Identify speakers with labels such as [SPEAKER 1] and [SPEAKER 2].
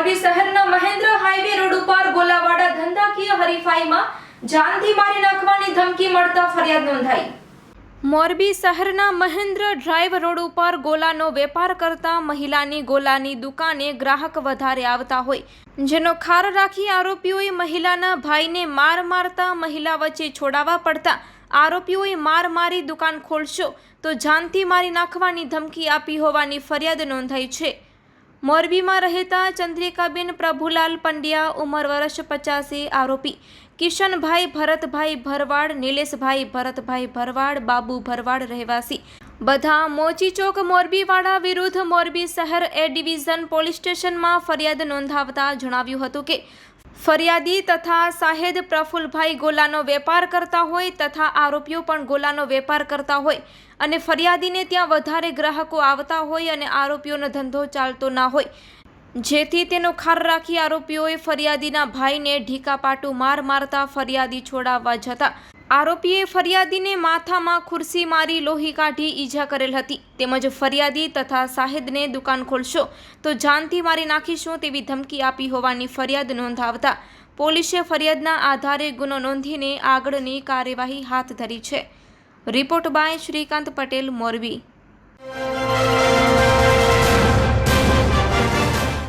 [SPEAKER 1] મોરબી શહેરના Mahendra highway road ઉપર ગોલાવાડા ધંધાકીય હરીફાઈમાં જાનથી મારી નાખવાની ધમકી મળતા ફરિયાદ નોંધાઈ. મોરબી શહેરના મહેન્દ્ર ડ્રાઈવ રોડ ઉપર ગોલાનો વેપાર કરતા મહિલાની ગોલાની દુકાને ગ્રાહક વધારે આવતા હોય. જેનો ખાર રાખી આરોપીઓએ મહિલાના ભાઈને માર મારતા મહિલા વચ્ચે છોડાવા પડતા આરોપીઓએ માર મારી દુકાન ખોલશો તો જાનથી મારી નાખવાની ધમકી આપી હોવાની ફરિયાદ નોંધાઈ છે. મોરબીમાં રહેતા ચંદ્રિકાબેન પ્રભુલાલ પંડ્યા ઉંમર વર્ષ પચાસે આરોપી. કિશનભાઈ ભરતભાઈ ભરવાડ, નિલેશભાઈ ભરતભાઈ ભરવાડ, બાબુ ભરવાડ રહેવાસી. બધા મોચી ચોક મોરબીવાળા વિરુદ્ધ મોરબી શહેર એ ડિવિઝન પોલીસ સ્ટેશનમાં ફરિયાદ નોંધાવતા જણાવ્યું હતું કે ફરિયાદી તથા સાહેદ પ્રફુલભાઈ ગોલાનો વેપાર કરતા હોય તથા આરોપીઓ પણ ગોલાનો વેપાર કરતા હોય અને ફરિયાદીને ત્યાં વધારે ગ્રાહકો આવતા હોય અને આરોપીઓનો ધંધો ચાલતો ના હોય. જેથી તેનો ખાર રાખી આરોપીઓએ ફરિયાદીના ભાઈને ઢીકાપાટું માર મારતા ફરિયાદી છોડાવવા જતા આરોપીએ ફરિયાદીને માથામાં ખુરશી મારી લોહી કાઢી ઈજા કરેલ હતી. તેમજ ફરિયાદી તથા સાહેદને દુકાન ખોલશો તો જાનથી મારી નાખીશું તેવી ધમકી આપી હોવાની ફરિયાદ નોંધાવતા પોલીસે ફરિયાદના આધારે ગુનો નોંધીને આગળની કાર્યવાહી હાથ ધરી છે. Report by Shrikant Patel, Morbi.